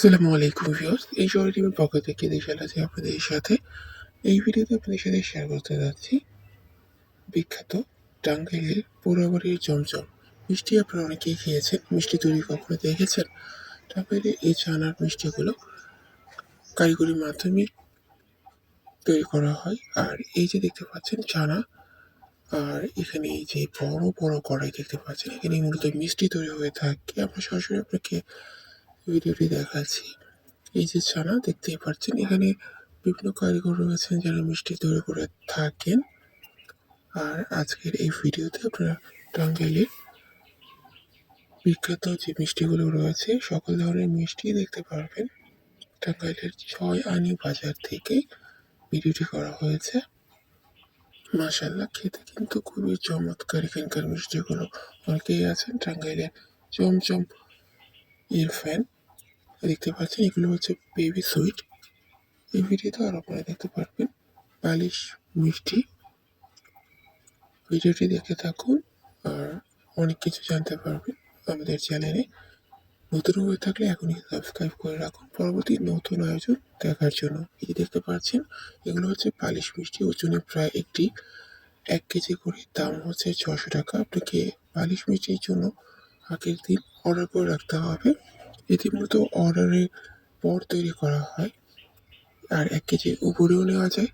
আসসালামু আলাইকুম ভিউয়ার্স, এই শহর টিমের পক্ষ থেকে দেশাল আছে আপনাদের সাথে এই ভিডিওতে আপনাদের সাথে শেয়ার করতে যাচ্ছি বিখ্যাত টাঙ্গাইলের পোড়াবাড়ির জমজম। মিষ্টি আপনারা অনেকেই খেয়েছেন, মিষ্টি তৈরি কখনো দেখেছেন? টাঙ্গাইলের এই চানার মিষ্টিগুলো কারিগরির মাধ্যমে তৈরি করা হয়। আর এই যে দেখতে পাচ্ছেন চানা, আর এখানে এই যে বড় বড় কড়াই দেখতে পাচ্ছেন, এখানে মূলত মিষ্টি তৈরি হয়ে থাকে। আমরা সরাসরি আপনাকে ভিডিওটি দেখাচ্ছি। এই যে ছানা, দেখতেই পাচ্ছেন, এখানে বিভিন্ন কারিগর রয়েছেন যারা মিষ্টি তৈরি করে থাকেন। আর আজকের এই ভিডিওতে আপনারা টাঙ্গাইলের বিখ্যাত যে মিষ্টিগুলো রয়েছে, সকল ধরনের মিষ্টি দেখতে পারবেন। টাঙ্গাইলের ছয় আনি বাজার থেকে ভিডিওটি করা হয়েছে। মাসাল্লাহ খেতে কিন্তু খুবই চমৎকার এখানকার মিষ্টিগুলো। অনেকেই আছেন টাঙ্গাইলের চমচম এর ফ্যান দেখতে পাচ্ছেন, এগুলো হচ্ছে বেবি সুইট এই ভিডিওতে আর আপনারা দেখতে পারবেন। পালিশ মিষ্টি। ভিডিওটি দেখে থাকুন আর অনেক কিছু জানতে পারবেন আমাদের চ্যানেলে নতুন হয়ে থাকলে এখনই সাবস্ক্রাইব করে রাখুন। পরবর্তী নতুন আয়োজন দেখার জন্য। এই যে দেখতে পাচ্ছেন, এগুলো হচ্ছে পালিশ মিষ্টি। ওজনে প্রায় একটি এক কেজি করে, দাম হচ্ছে ছশো টাকা। আপনাকে পালিশ মিষ্টির জন্য আগের দিন অর্ডার করে রাখতে হবে। এটি মূলত অর্ডারের পর তৈরি করা হয়। আর এক কেজির উপরেও নেওয়া যায়।